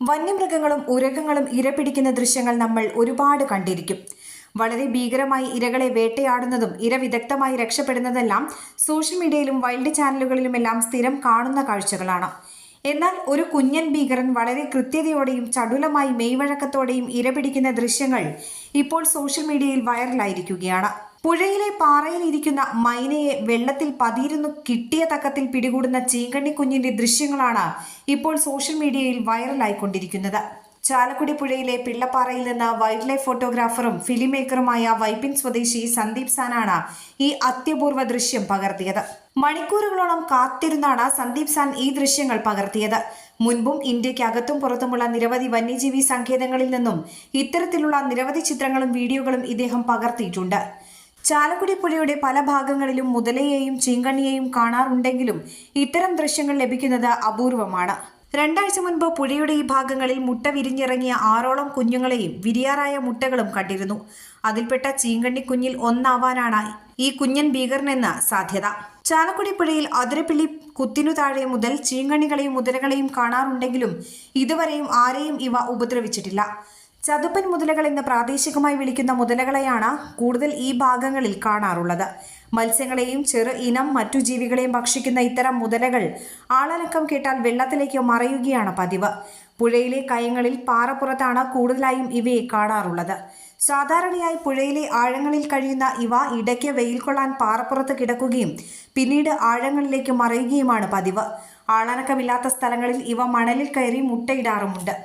വന്യമൃഗങ്ങളും ഉരകങ്ങളും ഇര പിടിക്കുന്ന ദൃശ്യങ്ങൾ നമ്മൾ ഒരുപാട് കണ്ടിരിക്കും. വളരെ ഭീകരമായി ഇരകളെ വേട്ടയാടുന്നതും ഇര വിദഗ്ധമായി രക്ഷപ്പെടുന്നതെല്ലാം സോഷ്യൽ മീഡിയയിലും വൈൽഡ് ചാനലുകളിലുമെല്ലാം സ്ഥിരം കാണുന്ന കാഴ്ചകളാണ്. എന്നാൽ ഒരു കുഞ്ഞൻ ഭീകരൻ വളരെ കൃത്യതയോടെയും ചടുലമായി മെയ്വഴക്കത്തോടെയും ഇര പിടിക്കുന്ന ദൃശ്യങ്ങൾ ഇപ്പോൾ സോഷ്യൽ മീഡിയയിൽ വൈറലായിരിക്കുകയാണ്. പുഴയിലെ പാറയിൽ ഇരിക്കുന്ന മൈനയെ വെള്ളത്തിൽ പതിയിരുന്നു കിട്ടിയ തക്കത്തിൽ പിടികൂടുന്ന ചീങ്കണ്ണി കുഞ്ഞിന്റെ ദൃശ്യങ്ങളാണ് ഇപ്പോൾ സോഷ്യൽ മീഡിയയിൽ വൈറലായിക്കൊണ്ടിരിക്കുന്നത്. ചാലക്കുടി പുഴയിലെ പിള്ളപ്പാറയിൽ നിന്ന് വൈൽഡ് ലൈഫ് ഫോട്ടോഗ്രാഫറും ഫിലിം മേക്കറുമായ വൈപ്പിൻ സ്വദേശി സന്ദീപ് സാനാണ് ഈ അത്യപൂർവ ദൃശ്യം പകർത്തിയത്. മണിക്കൂറുകളോളം കാത്തിരുന്നാണ് സന്ദീപ് സാൻ ഈ ദൃശ്യങ്ങൾ പകർത്തിയത്. മുൻപും ഇന്ത്യക്കകത്തും പുറത്തുമുള്ള നിരവധി വന്യജീവി സങ്കേതങ്ങളിൽ നിന്നും ഇത്തരത്തിലുള്ള നിരവധി ചിത്രങ്ങളും വീഡിയോകളും ഇദ്ദേഹം പകർത്തിയിട്ടുണ്ട്. ചാലക്കുടി പുഴയുടെ പല ഭാഗങ്ങളിലും മുതലയെയും ചീങ്കണ്ണിയെയും കാണാറുണ്ടെങ്കിലും ഇത്തരം ദൃശ്യങ്ങൾ ലഭിക്കുന്നത് അപൂർവമാണ്. രണ്ടാഴ്ച മുൻപ് പുഴയുടെ ഈ ഭാഗങ്ങളിൽ മുട്ട വിരിഞ്ഞിറങ്ങിയ ആറോളം കുഞ്ഞുങ്ങളെയും വിരിയാറായ മുട്ടകളും കണ്ടിരുന്നു. അതിൽപ്പെട്ട ചീങ്കണ്ണി കുഞ്ഞിൽ ഒന്നാവാനാണ് ഈ കുഞ്ഞൻ ഭീകരനെന്ന് സാധ്യത. ചാലക്കുടി പുഴയിൽ അതിരപ്പിള്ളി കുത്തിനു താഴെ മുതൽ ചീങ്കണ്ണികളെയും മുതലകളെയും കാണാറുണ്ടെങ്കിലും ഇതുവരെയും ആരെയും ഇവ ഉപദ്രവിച്ചിട്ടില്ല. ചതുപ്പൻ മുതലകൾ എന്ന് പ്രാദേശികമായി വിളിക്കുന്ന മുതലകളെയാണ് കൂടുതൽ ഈ ഭാഗങ്ങളിൽ കാണാറുള്ളത്. മത്സ്യങ്ങളെയും ചെറു ഇനം മറ്റു ജീവികളെയും ഭക്ഷിക്കുന്ന ഇത്തരം മുതലകൾ ആളനക്കം കേട്ടാൽ വെള്ളത്തിലേക്ക് മറയുകയാണ് പതിവ്. പുഴയിലെ കയങ്ങളിൽ പാറപ്പുറത്താണ് കൂടുതലായും ഇവയെ കാണാറുള്ളത്. സാധാരണയായി പുഴയിലെ ആഴങ്ങളിൽ കഴിയുന്ന ഇവ ഇടയ്ക്ക് വെയിൽ കൊള്ളാൻ പാറപ്പുറത്ത് കിടക്കുകയും പിന്നീട് ആഴങ്ങളിലേക്ക് മറയുകയുമാണ് പതിവ്. ആളനക്കമില്ലാത്ത സ്ഥലങ്ങളിൽ ഇവ മണലിൽ കയറി മുട്ടയിടാറുമുണ്ട്.